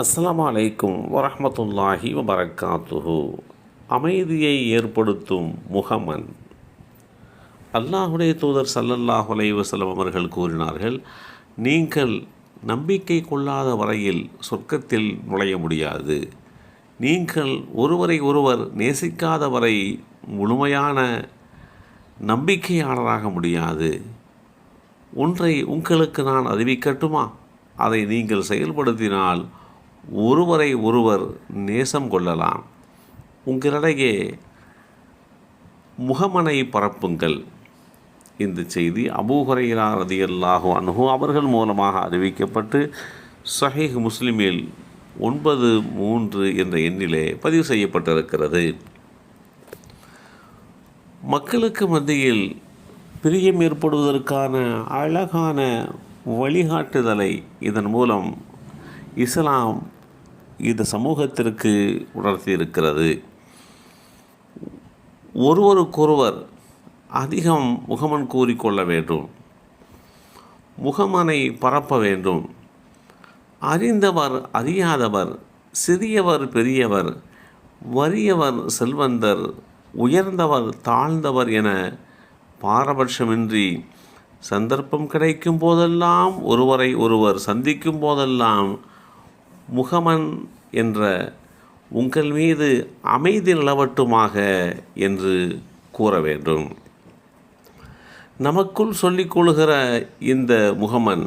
அஸ்லாம் அலைக்கும் வரமத்துல்லாஹி வபரக்காத்துஹு. அமைதியை ஏற்படுத்தும் முகமன் அல்லாஹுடைய தூதர் சல்லல்லாஹ் அலைவசலம் அவர்கள் கூறினார்கள் நீங்கள் நம்பிக்கை கொள்ளாத வரையில் சொர்க்கத்தில் நுழைய முடியாது. நீங்கள் ஒருவரை ஒருவர் நேசிக்காத வரை முழுமையான நம்பிக்கையாளராக முடியாது. ஒன்றை உங்களுக்கு நான் அறிவிக்கட்டுமா? அதை நீங்கள் செயல்படுத்தினால் ஒருவரை ஒருவர் நேசம் கொள்ளலாம். உங்களிடையே முகமனை பரப்புங்கள். இந்த செய்தி அபூஹரையிலா ரதியல்லாஹு அன்ஹு அவர்கள் மூலமாக அறிவிக்கப்பட்டு சஹீஹ் முஸ்லிமில் ஒன்பது மூன்று என்ற எண்ணிலே பதிவு செய்யப்பட்டிருக்கிறது. மக்களுக்கு மத்தியில் பிரியம் ஏற்படுவதற்கான அழகான வழிகாட்டுதலை இதன் மூலம் இஸ்லாம் இந்த சமூகத்திற்கு உணர்த்தியிருக்கிறது. ஒருவருக்கொருவர் அதிகம் முகமன் கூறிக்கொள்ள வேண்டும். முகமனை பரப்ப வேண்டும். அறிந்தவர் அறியாதவர் சிறியவர் பெரியவர் வறியவர் செல்வந்தர் உயர்ந்தவர் தாழ்ந்தவர் என பாரபட்சமின்றி சந்தர்ப்பம் கிடைக்கும் போதெல்லாம் ஒருவரை ஒருவர் சந்திக்கும் போதெல்லாம் முகமன் என்ற உங்கள் மீது அமைதி நிலவட்டுமாக என்று கூற வேண்டும். நமக்குள் சொல்லிக் கொள்கிற இந்த முகமன்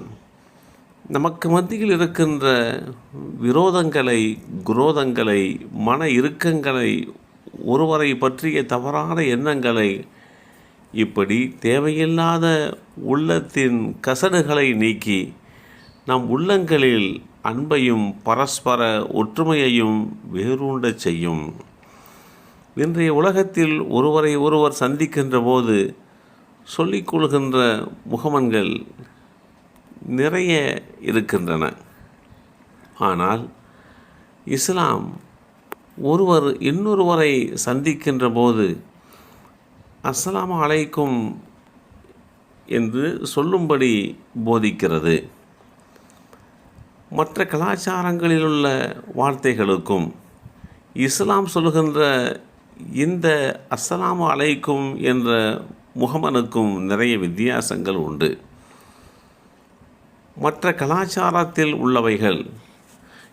நமக்கு மத்தியில் இருக்கின்ற விரோதங்களை குரோதங்களை மன இறுக்கங்களை ஒருவரை பற்றிய தவறான எண்ணங்களை இப்படி தேவையில்லாத உள்ளத்தின் கசடுகளை நீக்கி நம் உள்ளங்களில் அன்பையும் பரஸ்பர ஒற்றுமையையும் வேரூண்டச் செய்யும். இன்றைய உலகத்தில் ஒருவரை ஒருவர் சந்திக்கின்ற போது சொல்லிக்கொள்கின்ற முகமன்கள் நிறைய இருக்கின்றன. ஆனால் இஸ்லாம் ஒருவர் இன்னொருவரை சந்திக்கின்ற போது அஸ்ஸலாமு அலைக்கும் என்று சொல்லும்படி போதிக்கிறது. மற்ற கலாச்சாரங்களில் உள்ள வார்த்தைகளுக்கும் இஸ்லாம் சொல்கின்ற இந்த அஸ்லாம் அலைக்கும் என்ற முகமனுக்கும் நிறைய வித்தியாசங்கள் உண்டு. மற்ற கலாச்சாரத்தில் உள்ளவைகள்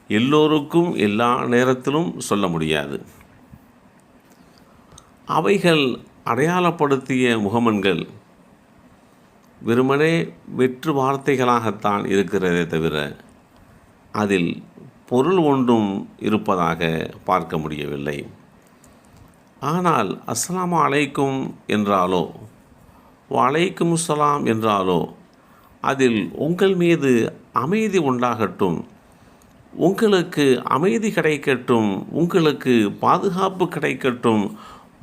எல்லோருக்கும் எல்லா நேரத்திலும் சொல்ல முடியாது. அவைகள் அடையாளப்படுத்திய முகமன்கள் வெறுமனே வெற்று வார்த்தைகளாகத்தான் இருக்கிறதே தவிர அதில் பொருள் ஒன்றும் இருப்பதாக பார்க்க முடியவில்லை. ஆனால் அஸ்லாம் அலைக்கும் என்றாலோ வலைக்கும் சலாம் என்றாலோ அதில் உங்கள் மீது அமைதி உண்டாகட்டும் உங்களுக்கு அமைதி கிடைக்கட்டும் உங்களுக்கு பாதுகாப்பு கிடைக்கட்டும்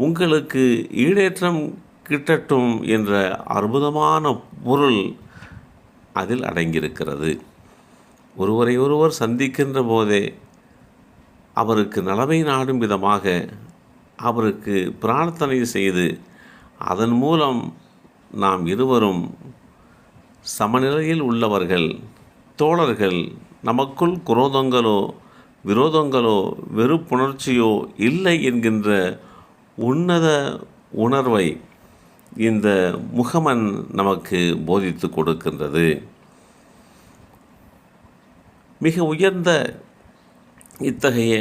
உங்களுக்கு ஈடேற்றம் கிட்டட்டும் என்ற அற்புதமான பொருள் அதில் அடங்கியிருக்கிறது. ஒருவரை ஒருவர் சந்திக்கின்ற போதே அவருக்கு நலமை நாடும் விதமாக அவருக்கு பிரார்த்தனை செய்து அதன் மூலம் நாம் இருவரும் சமநிலையில் உள்ளவர்கள் தோழர்கள் நமக்குள் குரோதங்களோ விரோதங்களோ வெறுப்புணர்ச்சியோ இல்லை என்கின்ற உன்னத உணர்வை இந்த முகமன் நமக்கு போதித்து கொடுக்கின்றது. மிக உயர்ந்த இத்தகைய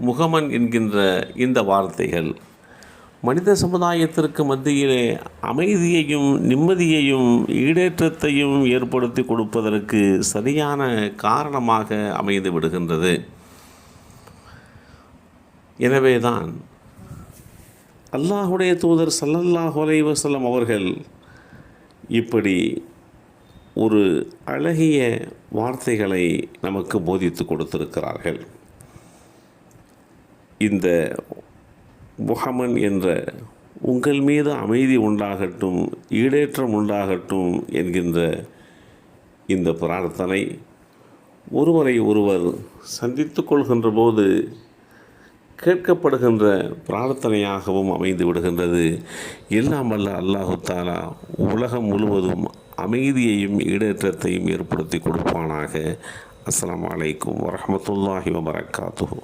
முகமன் என்கின்ற இந்த வார்த்தைகள் மனித சமுதாயத்திற்கு மத்தியிலே அமைதியையும் நிம்மதியையும் ஈடேற்றத்தையும் ஏற்படுத்தி கொடுப்பதற்கு சரியான காரணமாக அமைந்து விடுகின்றது. எனவேதான் அல்லாஹுடைய தூதர் சல்லல்லாஹ் அலைவசல்லம் அவர்கள் இப்படி ஒரு அழகிய வார்த்தைகளை நமக்கு போதித்து கொடுத்திருக்கிறார்கள். இந்த முகமன் என்ற உங்கள் மீது அமைதி உண்டாகட்டும் ஈடேற்றம் உண்டாகட்டும் என்கின்ற இந்த பிரார்த்தனை ஒருவரை ஒருவர் சந்தித்து கொள்கின்ற போது கேட்கப்படுகின்ற பிரார்த்தனையாகவும் அமைந்து விடுகின்றது. எல்லாம் வல்ல அல்லாஹு தாலா உலகம் முழுவதும் அமைதியையும் ஈடேற்றத்தையும் ஏற்படுத்தி கொடுப்பானாக. அஸ்லாம் அலைக்கும் வரமத்துல்லாஹி வபரகாத்துஹு.